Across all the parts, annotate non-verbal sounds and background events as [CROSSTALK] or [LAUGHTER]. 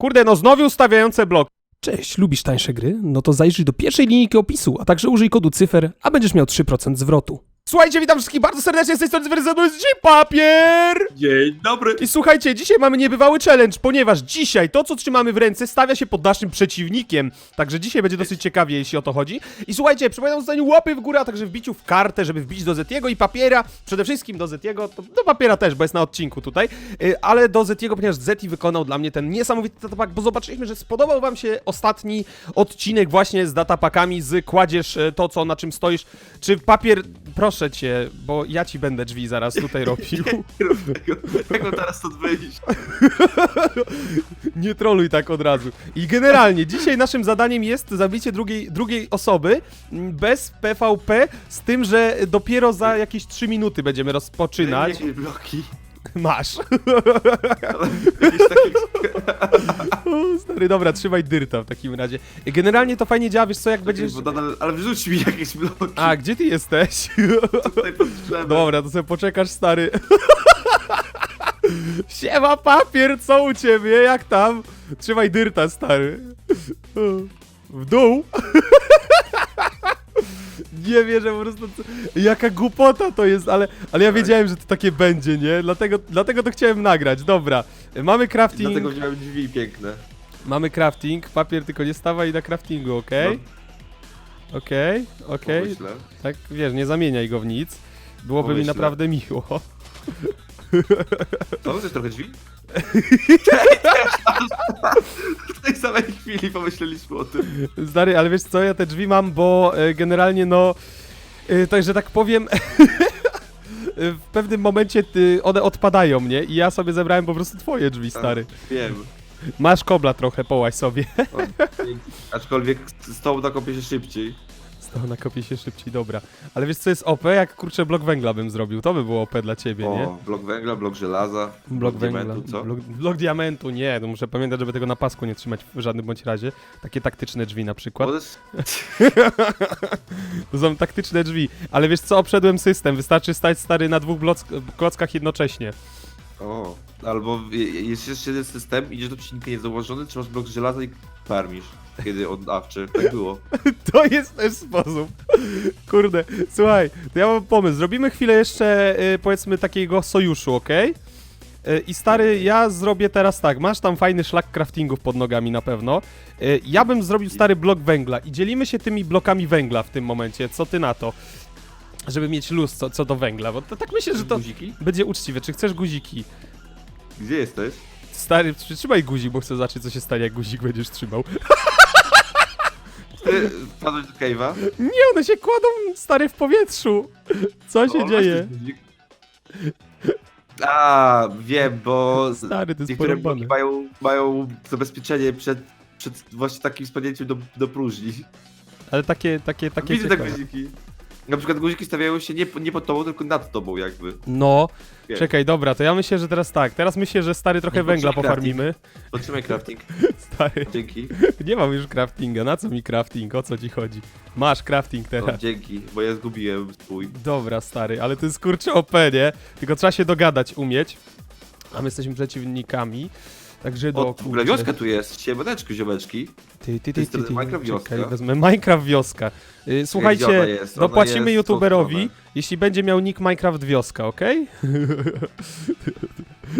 Kurde, no znowu ustawiające blok. Cześć, lubisz tańsze gry? No to zajrzyj do pierwszej linijki opisu, a także użyj kodu cyfer, a będziesz miał 3% zwrotu. Słuchajcie, witam wszystkich bardzo serdecznie, z tej strony Zwerzedu jest dzisiaj papier! Dzień dobry. I słuchajcie, dzisiaj mamy niebywały challenge, ponieważ dzisiaj to, co trzymamy w ręce, stawia się pod naszym przeciwnikiem. Także dzisiaj będzie dosyć ciekawie, jeśli o to chodzi. I słuchajcie, przypominam o zostaniu łapy w górę, a także wbiciu w kartę, żeby wbić do Zetiego i papiera. Przede wszystkim do Zetiego, to do papiera też, bo jest na odcinku tutaj. Yy, ale do Zetiego, ponieważ Zeti wykonał dla mnie ten niesamowity datapak, bo zobaczyliśmy, że spodobał wam się ostatni odcinek właśnie z datapakami, z kładziesz e, to, co na czym stoisz. Czy papier, proszę cię, bo ja ci będę drzwi zaraz tutaj robił. [LAUGHS] Jak mam teraz stąd wyjść? [LAUGHS] Nie troluj tak od razu. I generalnie, dzisiaj naszym zadaniem jest zabicie drugiej, drugiej osoby m, bez PvP, z tym, że dopiero za jakieś 3 minuty będziemy rozpoczynać. Jakieś bloki. Masz. [LAUGHS] O, Stary, dobra, trzymaj dyrta w takim razie. Generalnie to fajnie działa, wiesz co, jak będziesz... Bo nadal, ale wrzuć mi jakieś bloki. A, gdzie ty jesteś? Tutaj pod drzewem. Dobra, to sobie poczekasz, stary. [LAUGHS] Siema papier, co u ciebie? Jak tam? Trzymaj dyrta, stary. W dół? [LAUGHS] Nie wierzę po prostu. co- Jaka głupota to jest, ale, ale ja wiedziałem, że to takie będzie, nie? Dlatego, dlatego to chciałem nagrać. Dobra. Mamy crafting. Dlatego wziąłem drzwi piękne. Mamy crafting. Papier tylko nie stawaj na craftingu, okej? Okej, okej. Pomyślę. Tak, wiesz, nie zamieniaj go w nic. Byłoby mi Pomyślę. naprawdę miło. To chcesz trochę drzwi? W tej samej chwili pomyśleliśmy o tym. Stary, ale wiesz co, ja te drzwi mam, bo e, generalnie no, e, tak, że tak powiem, [LAUGHS] e, w pewnym momencie ty, one odpadają, nie? I ja sobie zebrałem po prostu twoje drzwi, stary. Wiem. Masz kobla trochę, połaź sobie. O, dzięki. Aczkolwiek z tobą nakopię się szybciej. Sto nakopie się szybciej, dobra. Ale wiesz co jest OP? Jak kurczę blok węgla bym zrobił, to by było OP dla ciebie, nie? O, blok węgla, blok żelaza, Blok węgla, diamentu, co? blok, blok diamentu, nie, to muszę pamiętać, żeby tego na pasku nie trzymać w żadnym bądź razie. Takie taktyczne drzwi na przykład. Bo to jest... [LAUGHS] To są taktyczne drzwi. Ale wiesz co, obszedłem system. Wystarczy stać stary na dwóch block- klockach jednocześnie. O, albo je- jest jeszcze jeden system, idziesz do przecinka niezałożony, trzymasz blok żelaza i farmisz. Kiedy oddawczy, tak było. [LAUGHS] To jest też sposób. Kurde, słuchaj, to ja mam pomysł. Zrobimy chwilę jeszcze, y, powiedzmy, takiego sojuszu, ok? I stary, ja zrobię teraz tak. Masz tam fajny szlak craftingów pod nogami na pewno. Y, Ja bym zrobił stary blok węgla i dzielimy się tymi blokami węgla w tym momencie. Co ty na to? Żeby mieć luz co, co do węgla, bo to, tak myślę, że to Guziki? będzie uczciwe. Czy chcesz guziki? Gdzie jesteś? Stary, przytrzymaj guzik, bo chcę zobaczyć, co się stanie, jak guzik będziesz trzymał. Ty wpadłeś do cave'a? Nie, one się kładą, stary, w powietrzu. Co się O, dzieje? guzik? A, wiem, bo z- Stary, to jest niektóre bloki porąbane. mają, mają zabezpieczenie przed, przed właśnie takim spadnięciem do, do próżni. Ale takie, takie, takie Widzę te ciekawe. guziki. Na przykład guziki stawiają się nie, nie pod tobą, tylko nad tobą jakby. No, czekaj, dobra, to ja myślę, że teraz tak. Teraz myślę, że stary trochę Nie węgla potrzebny pofarmimy. Podtrzymaj crafting. [LAUGHS] Stary, Dzięki. nie mam już craftinga. Na co mi crafting? O co ci chodzi? Masz crafting O, teraz. dzięki, bo ja zgubiłem swój. Dobra, stary, ale to jest kurczę OP, nie? Tylko trzeba się dogadać, umieć. A my jesteśmy przeciwnikami. Także do O, w ogóle wioska tu jest. Siemaneczko, ziomeczki. Ty, ty, ty, ty, ty. Minecraft wioska. Czekaj, wezmę Minecraft wioska. Y, Słuchajcie, jest? Dopłacimy jest youtuberowi, jeśli będzie miał nick Minecraft wioska, okej? [LAUGHS]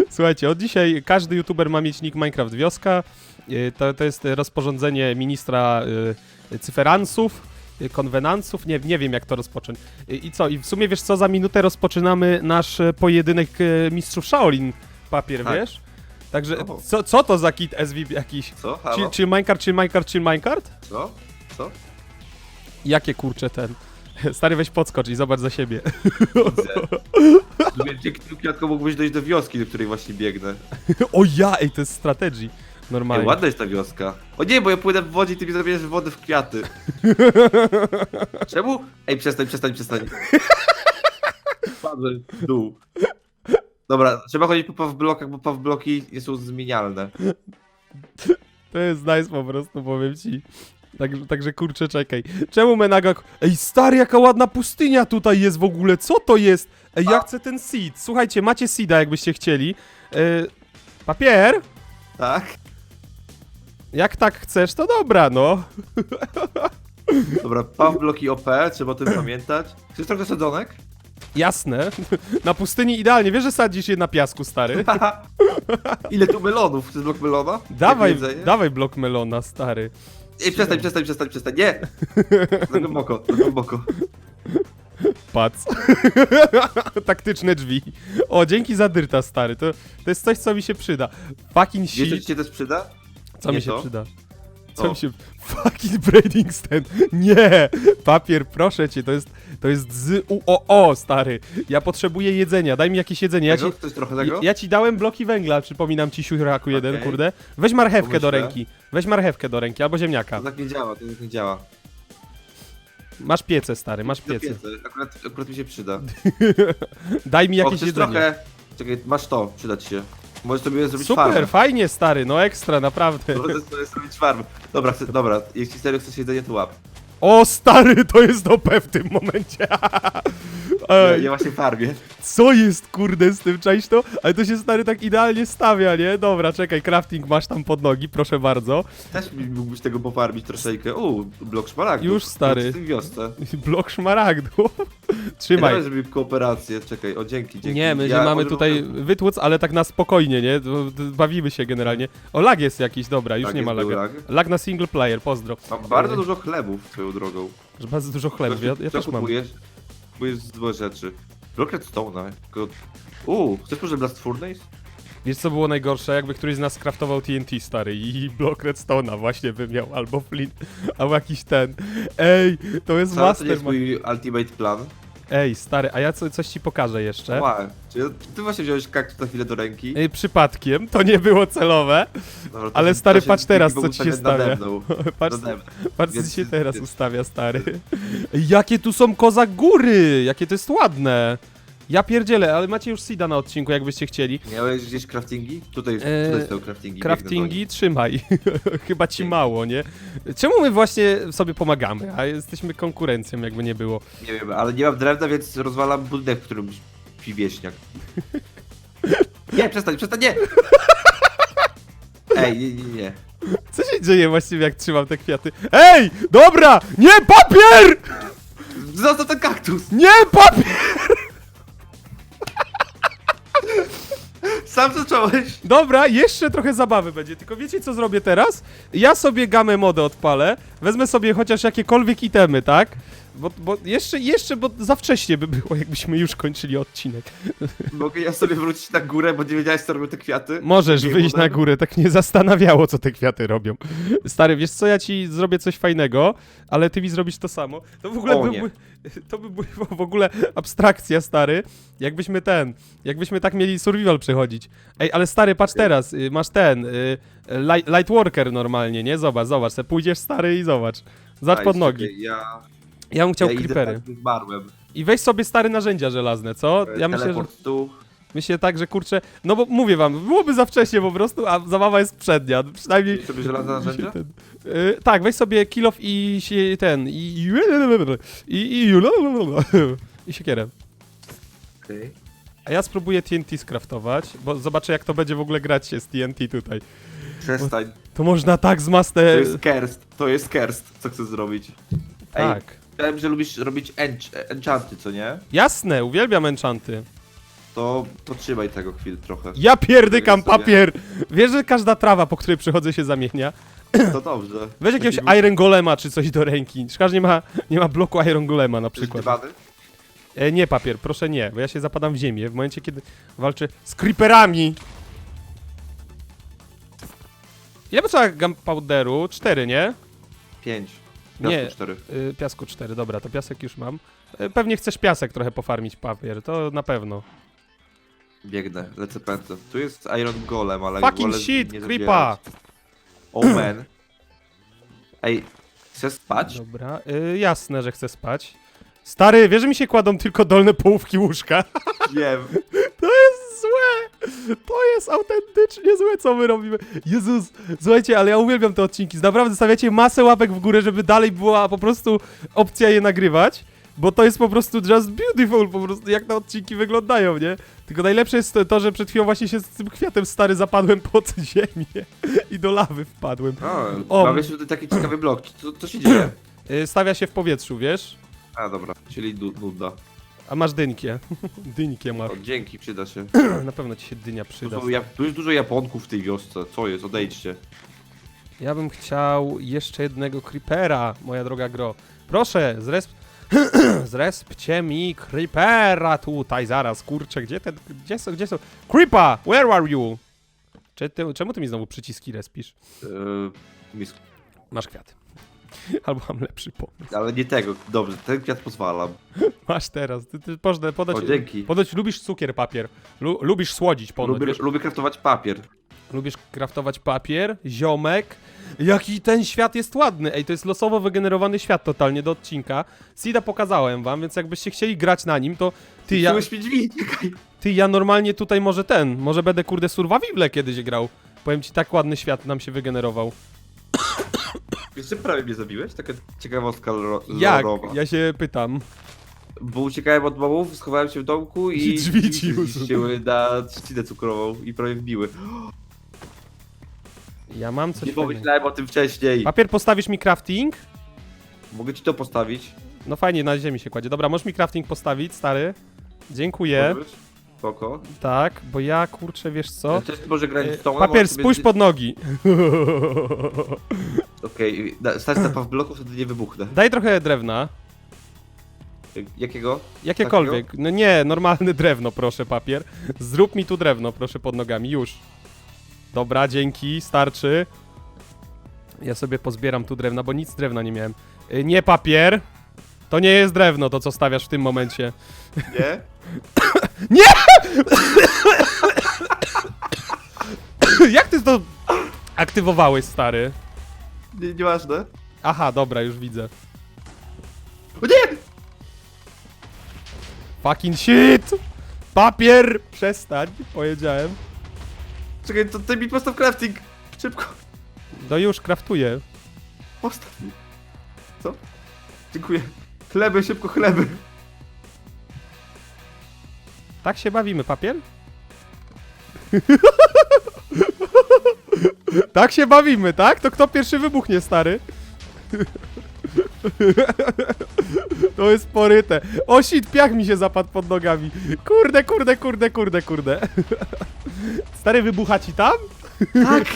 Słuchajcie, od dzisiaj każdy youtuber ma mieć nick Minecraft wioska. Y, To, to jest rozporządzenie ministra y, cyferansów, konwenansów, nie, nie wiem jak to rozpocząć. I co, i w sumie wiesz co, za minutę rozpoczynamy nasz pojedynek mistrzów Shaolin papier, Tak. wiesz? Także O. co, co to za kit SVP jakiś? Co? Halo? czy Minecraft, czy Minecraft, czy Minecraft? Co? Co? Jakie kurcze ten? [LAUGHS] Stary, weź podskocz i zobacz za siebie. Widzę. Rozumiem, Dzięki mógłbyś dojść do wioski, do której właśnie biegnę. [LAUGHS] o ja, ej, to jest strategy. Ej, Normalnie. ładna jest ta wioska. O nie, bo ja płynę w wodzie i ty mi zamieniasz wodę w kwiaty. [LAUGHS] Czemu? Ej, przestań, przestań, przestań. Padłem w dół. Dobra, trzeba chodzić po paw blokach, bo paw bloki nie są zmienialne. To jest nice po prostu, powiem ci. Także, także kurczę, czekaj. Czemu Menaga... Ej, stary, jaka ładna pustynia tutaj jest w ogóle, co to jest? Ej, ja chcę ten seed. Słuchajcie, macie seeda, jakbyście chcieli. E, papier? Tak? Jak tak chcesz, to dobra, no. Dobra, paw bloki OP, trzeba o tym pamiętać. Chcesz trochę sadzonek? Jasne. Na pustyni idealnie. Wiesz, że sadzisz je na piasku, stary? [LAUGHS] Ile tu melonów? Chcesz blok melona? Dawaj, Jak jedzenie? dawaj blok melona, stary. Ej, przestań, przestań, przestań, przestań. Nie! [LAUGHS] Za głęboko, za głęboko. Pac. [LAUGHS] Taktyczne drzwi. O, dzięki za dyrta, stary. To, to jest coś, co mi się przyda. Fucking Wiesz, co ci shit. się też przyda? Co nie mi się to? przyda? Co mi się... Fucking braiding stand. Nie! Papier, proszę cię, to jest... To jest z UOO, stary. Ja potrzebuję jedzenia. Daj mi jakieś jedzenie. Ja ci, Tego? Chcesz trochę tego? ja ci dałem bloki węgla, przypominam ci, siuraku jeden, Okej. kurde. Weź marchewkę do Pomyślę. ręki. Weź marchewkę do ręki, albo ziemniaka. To tak nie działa, to tak nie działa. Masz piece, stary, masz Do piece. piecy. Akurat, akurat mi się przyda. [LAUGHS] Daj mi o, jakieś chcesz jedzenie. trochę... Czekaj, masz to, przyda ci się. Możesz sobie zrobić Super, farmę. fajnie, stary, no ekstra, naprawdę. Możesz sobie zrobić farmę. Dobra, chcę, dobra, jeśli serio chcesz jedzenie, to łap. O, stary, to jest OP w tym momencie. [LAUGHS] Ja, Ej, ja właśnie farmię. co jest, kurde, z tym, czaisz to? Ale to się, stary, tak idealnie stawia, nie? Dobra, czekaj, crafting masz tam pod nogi, proszę bardzo. Też mi- mógłbyś tego pofarmić troszeczkę. Uuu, blok szmaragdu. Już, stary. W tym wiosce. [LAUGHS] Blok szmaragdu. [LAUGHS] Trzymaj. Ja zrobić kooperację, czekaj, o dzięki, dzięki. Nie, my ja mamy tutaj mogę- wytłuc, ale tak na spokojnie, nie? Bawimy się generalnie. O, lag jest jakiś, dobra, już Tak, nie ma laga. lag. Lag na single player, pozdro. Mam bardzo dużo chlebów swoją drogą. Bardzo dużo chlebów, ja, ja Co też mam. Kupujesz? Kupujesz dwie rzeczy. Blok redstone'a. Tylko... Uuu, chcesz może Blast Furnace? Wiesz co było najgorsze? Jakby któryś z nas skraftował TNT stary i blok redstone'a właśnie by miał, albo flint, albo jakiś ten. Ej, to jest Co, to jest mój ultimate plan? Ej, stary, a ja co, coś ci pokażę jeszcze. Wow. Czy ty właśnie wziąłeś kaktus na chwilę do ręki? Ej, przypadkiem, to nie było celowe. Dobra, to ale się- stary, to patrz teraz, co ci się nade stawia. mną. [LAUGHS] Patrz, Nade mną. patrz co Więc- ci się teraz ustawia, stary. Jakie tu są koza góry! Jakie to jest ładne! Ja pierdzielę, ale macie już seeda na odcinku, jakbyście chcieli. Miałeś gdzieś craftingi? Tutaj, Eee, tutaj są craftingi. Craftingi, trzymaj. [LAUGHS] Chyba ci Dzięki. mało, nie? Czemu my właśnie sobie pomagamy, a jesteśmy konkurencją, jakby nie było? Nie wiem, ale nie mam drewna, więc rozwalam budynek, w którym śpi wieśniak. [LAUGHS] Nie, przestań, przestań, nie! Ej, nie, nie, nie. Co się dzieje właściwie, jak trzymam te kwiaty? Ej! Dobra! Nie papier! Zostaw ten kaktus! Nie papier! Sam zacząłeś! Dobra, jeszcze trochę zabawy będzie, tylko wiecie co zrobię teraz? Ja sobie gamę modę odpalę, wezmę sobie chociaż jakiekolwiek itemy, tak? Bo, bo jeszcze, jeszcze, bo za wcześnie by było, jakbyśmy już kończyli odcinek. Mogę ja sobie wrócić na górę, bo nie wiedziałeś co robią te kwiaty? Możesz Nie, wyjść na górę, tak mnie zastanawiało, co te kwiaty robią. Stary, wiesz co, ja ci zrobię coś fajnego, ale ty mi zrobisz to samo. To w ogóle O, byłby, to by była w ogóle abstrakcja, stary. Jakbyśmy ten, jakbyśmy tak mieli survival przechodzić. Ej, ale stary, patrz teraz, y, masz ten, y, light, lightworker normalnie, nie? Zobacz, zobacz, se pójdziesz stary i zobacz. Zacz pod nogi. Ja, Ja bym chciał ja idę creepery. tak, zmarłem. I weź sobie stare narzędzia żelazne, co? Ja myślę, że... Tu. Myślę tak, że kurczę, no bo mówię wam, byłoby za wcześnie po prostu, a zabawa jest przednia, przynajmniej... Weź sobie żelazne [LAUGHS] narzędzia? Ten, y, tak, weź sobie kill off i się, ten, i... i, i, i, i siekierę. Okej. A ja spróbuję TNT skraftować, bo zobaczę jak to będzie w ogóle grać się z TNT tutaj. Przestań. To można tak z To jest kerst, to jest kerst, co chcę zrobić. Ej, Tak. Wiem, że lubisz robić ench enchanty, co nie? Jasne, uwielbiam enchanty. To, to trzymaj tego chwil trochę. Ja pierdykam Sobie. papier! Wiesz, że każda trawa, po której przychodzę się zamienia? To dobrze. Weź jakiegoś Taki Iron Golema czy coś do ręki. Że nie ma, nie ma bloku Iron Golema na przykład. dywany? E, nie papier, proszę nie, bo ja się zapadam w ziemię w momencie, kiedy walczę z creeperami. Ile potrzeba gunpowderu? Cztery, nie? Pięć. Nie. Nie. cztery. Y, piasku cztery, dobra, to piasek już mam. Y, pewnie chcesz piasek trochę pofarmić papier, to na pewno. Biegnę, lecę pędzę. Tu jest Iron Golem, ale Fucking wolę shit, nie creepa! zabierać. Oh man. [CLEARS THROAT] Ej, chcesz spać? Dobra, y, jasne, że chcę spać. Stary, wiesz, że mi się kładą tylko dolne połówki łóżka? Wiem. [LAUGHS] To jest autentycznie złe, co my robimy. Jezus, słuchajcie, ale ja uwielbiam te odcinki. Naprawdę stawiacie masę łapek w górę, żeby dalej była po prostu opcja je nagrywać. bo to jest po prostu just beautiful, po prostu jak te odcinki wyglądają, nie? Tylko najlepsze jest to, że przed chwilą właśnie się z tym kwiatem stary zapadłem pod ziemię i do lawy wpadłem. O. mamy tutaj takie ciekawe bloki. Co, co się dzieje? [CLEARS THROAT] Y, Stawia się w powietrzu, wiesz? A, dobra, czyli nu- nudna. A masz dynkie. [LAUGHS] Dynkie masz. O, dzięki, przyda się. [CLEARS THROAT] Na pewno ci się dynia Tu, przyda. są, ja, tu jest dużo Japonków w tej wiosce. Co jest? Odejdźcie. Ja bym chciał jeszcze jednego creepera, moja droga gro. Proszę, zresp... [CLEARS THROAT] zrespcie mi creepera tutaj, zaraz, kurczę, gdzie ten, gdzie są, gdzie są? Creepa, where are you? Czy ty, czemu ty mi znowu przyciski respisz? Yy, mis- Masz kwiat. [LAUGHS] Albo mam lepszy pomysł. ale nie tego. Dobrze, ten kwiat pozwalam. Masz teraz, ty, ty podać, O, dzięki. podać lubisz cukier, papier. Lu, lubisz słodzić ponoć, Lubię, wiesz? lubię kraftować papier. Lubisz kraftować papier, ziomek. Jaki ten świat jest ładny. Ej, to jest losowo wygenerowany świat totalnie do odcinka. Sida pokazałem wam, więc jakbyście chcieli grać na nim, to ty ja, mi drzwi, czekaj. ty ja normalnie tutaj może ten, może będę kurde Survivile kiedyś grał. Powiem ci, tak ładny świat nam się wygenerował. Jeszcze prawie mnie zabiłeś? Taka ciekawostka loro- Jak? lorowa. Ja się pytam. Bo uciekałem od mobów, schowałem się w domku i, I drzwi ci usunął. zniszczyły na trzcinę cukrową i prawie wbiły. Ja mam coś Nie fajnego. pomyślałem o tym wcześniej. Papier, postawisz mi crafting? Mogę ci to postawić? No fajnie, na ziemi się kładzie. Dobra, możesz mi crafting postawić, stary. Dziękuję. Możesz? Spoko. Tak, bo ja kurczę, wiesz co? Też może grać E, z tą Papier, spójrz pod nogi. [LAUGHS] Okej, okay. stać [CLEARS THROAT] na w bloku, wtedy nie wybuchnę. Daj trochę drewna. Jakiego? Jakiekolwiek. No nie, normalne drewno, proszę, papier. Zrób mi tu drewno, proszę, pod nogami, już. Dobra, dzięki, starczy. Ja sobie pozbieram tu drewna, bo nic drewna nie miałem. Y, Nie papier. To nie jest drewno, to co stawiasz w tym momencie. Nie? [COUGHS] [COUGHS] Jak ty to aktywowałeś, stary? Nie, nieważne. Aha, dobra, już widzę. O nie! Fucking shit! Papier! Przestań, powiedziałem. Czekaj, to ty mi postaw crafting. Szybko. No już, kraftuję. Postaw mi. Co? Dziękuję. Chleby, szybko chleby. Tak się bawimy, papier? [LAUGHS] tak się bawimy, tak? To kto pierwszy wybuchnie, stary? to jest poryte. O shit, piach mi się zapadł pod nogami. Kurde, kurde, kurde, kurde, kurde. stary, wybucha ci tam? Tak.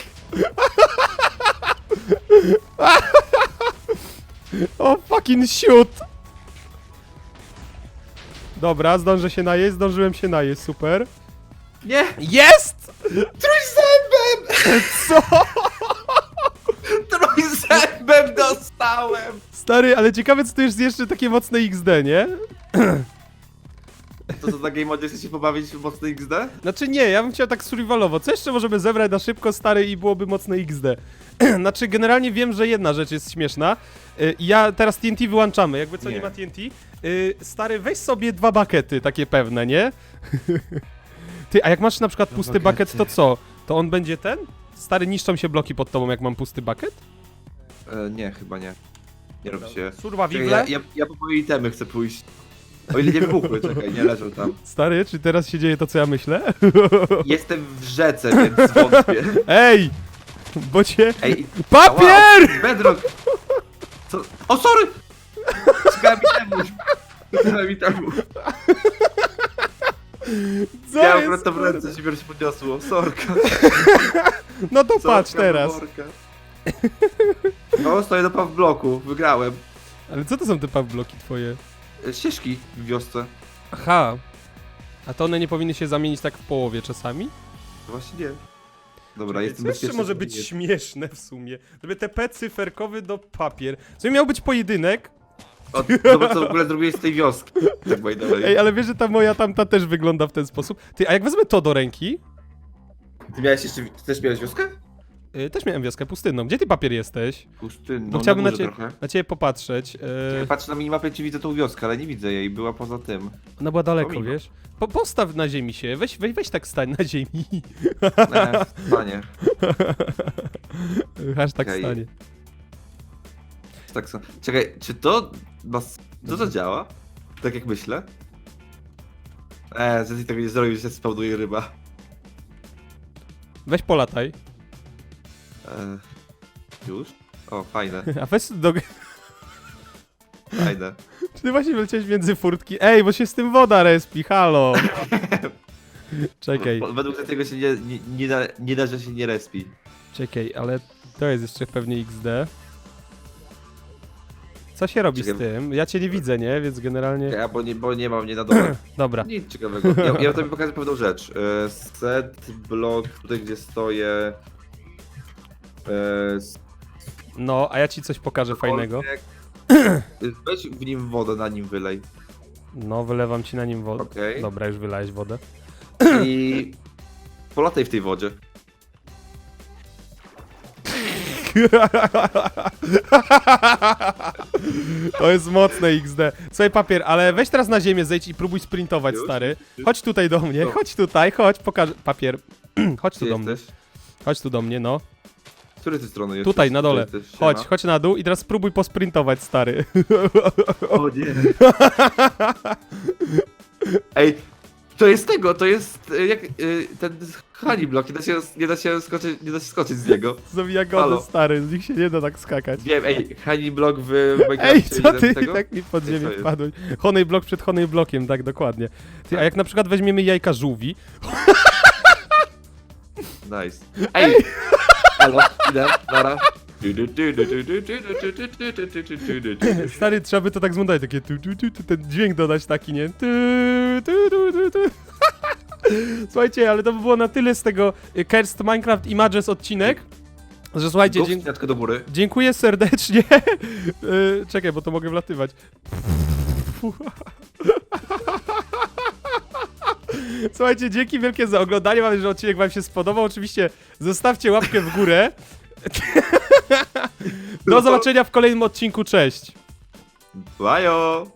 O fucking shoot! Dobra, zdążę się najeść, zdążyłem się najeść, super. Nie! Jest! Trójzębem! Co? Trójzębem dostałem! Stary, ale ciekawe co to jest jeszcze takie mocne XD, nie? To co na Game Modzie chcesz się pobawić w mocny XD? Znaczy nie, ja bym chciał tak survivalowo. Co jeszcze możemy zebrać na szybko, stary, i byłoby mocne XD? [CLEARS THROAT] znaczy, generalnie wiem, że jedna rzecz jest śmieszna. Y, Ja teraz TNT wyłączamy, jakby co nie, Nie. ma TNT. Y, Stary, weź sobie dwa bakety, takie pewne, nie? [LAUGHS] Ty, a jak masz na przykład Dwa pusty bakety. bucket, to co? To on będzie ten? Stary, niszczą się bloki pod tobą, jak mam pusty bucket? E, nie, chyba nie. Nie robi się. Czekaj, Survivale? ja, ja, ja po moje itemy chcę pójść. O ile nie wybuchły, czekaj, nie leżą tam. Stary, czy teraz się dzieje to, co ja myślę? Jestem w rzece, więc wątpię. [LAUGHS] Ej! Bo cię... Ej, Papier! Ała, Bedrock! Co? O, sorry! Szukałem itemu. Szukałem itemu. Co Ja jest, akurat to w kurde? ręce, się się podniosło. Sorka. No to Sorka, patrz teraz. Worka. No, stoję na w bloku, wygrałem. Ale co to są te pawbloki twoje? E, Ścieżki w wiosce. Aha. A to one nie powinny się zamienić tak w połowie czasami? Właśnie nie. Dobra, Czekaj, jestem co jeszcze bezpieczny. może być śmieszne w sumie? Żeby TP cyferkowy do papier. W sumie miał być pojedynek. O, zobacz co w ogóle zrobiłeś z tej wioski. Tak by the way. Ej, ale wiesz, że ta moja tamta też wygląda w ten sposób. Ty, a jak wezmę to do ręki? Ty miałeś jeszcze, ty też miałeś wioskę? Yy, też miałem wioskę pustynną. Gdzie ty papier jesteś? Pustynną, Bo chciałbym na, na, górze cie, trochę. na ciebie popatrzeć. Ja Yy, patrzę na minimapie, czy widzę tą wioskę, ale nie widzę jej, była poza tym. ona była daleko, Pomimo. wiesz? Po, postaw na ziemi się. Weź, weź, weź tak stań na ziemi. [LAUGHS] E, stanie. Hashtag Okej. stanie. Tak są. Czekaj, czy to... Mas... To to działa? Tak jak myślę? Eee, Zeti tego nie zrobił, że się ryba. Weź polataj. Eee, już? O, fajne, [LAUGHS] A weź do... fajne. Czy [LAUGHS] ty właśnie wleciałeś między furtki? Ej, bo się z tym woda respi, halo. [LAUGHS] Czekaj, Bo- Według tego się nie, nie, nie, da, nie da, że się nie respi. czekaj, ale to jest jeszcze pewnie XD. Co się robi z Czekaj. tym? Ja cię nie widzę, nie? Więc generalnie... Ja, bo nie, bo nie mam mnie na dole. [CLEARS THROAT] Dobra. Nic ciekawego. Ja, ja [LAUGHS] tobie pokażę pewną rzecz. E, set blok, tutaj gdzie stoję. E, No, a ja ci coś pokażę fajnego. [CLEARS THROAT] Weź w nim wodę, na nim wylej. No, wylewam ci na nim wodę. Okej. Dobra, już wylałeś wodę. I polataj w tej wodzie. [LAUGHS] To jest mocne XD. Słuchaj, papier, ale weź teraz na ziemię, zejdź i próbuj sprintować, Już? stary. Chodź tutaj do mnie, chodź tutaj, chodź, pokaż. Papier. [CLEARS THROAT] Chodź tu Gdzie do mnie. jesteś? Chodź tu do mnie, no. Z której ty strony jesteś? Tutaj, na dole. Gdzie jesteś? Chodź, Siema. chodź na dół i teraz spróbuj posprintować, stary. O nie. [LAUGHS] Ej, to jest tego, to jest e, jak e, ten honey block, nie da się, nie da się, skoczyć, nie da się skoczyć z niego. [LAUGHS] Zabija godę, Halo. stary, z nich się nie da tak skakać. Wiem, ej, honey block w Ej, Minecrafcie co jeden ty tego? tak mi pod Ej, co ziemię jest? wpadłeś? Honej blok przed honej blokiem, tak, dokładnie. Ty, a jak na przykład weźmiemy jajka żółwi, Nice. Ej! Halo, idę, nara. [LAUGHS] stary, trzeba by to tak zmontować, takie tu, tu, tu, tu, ten dźwięk dodać taki, nie? Tu, tu, tu, tu, tu. [LAUGHS] Słuchajcie, ale to by było na tyle z tego y, Cursed Minecraft Images odcinek, że słuchajcie, Go dziękuję. wsteczkę do góry. Dziękuję serdecznie. [LAUGHS] Y, Czekaj, bo to mogę wlatywać. Słuchajcie, dzięki wielkie za oglądanie. Mam nadzieję, że odcinek Wam się spodobał. Oczywiście zostawcie łapkę w górę. Do zobaczenia w kolejnym odcinku. Cześć. Bajo!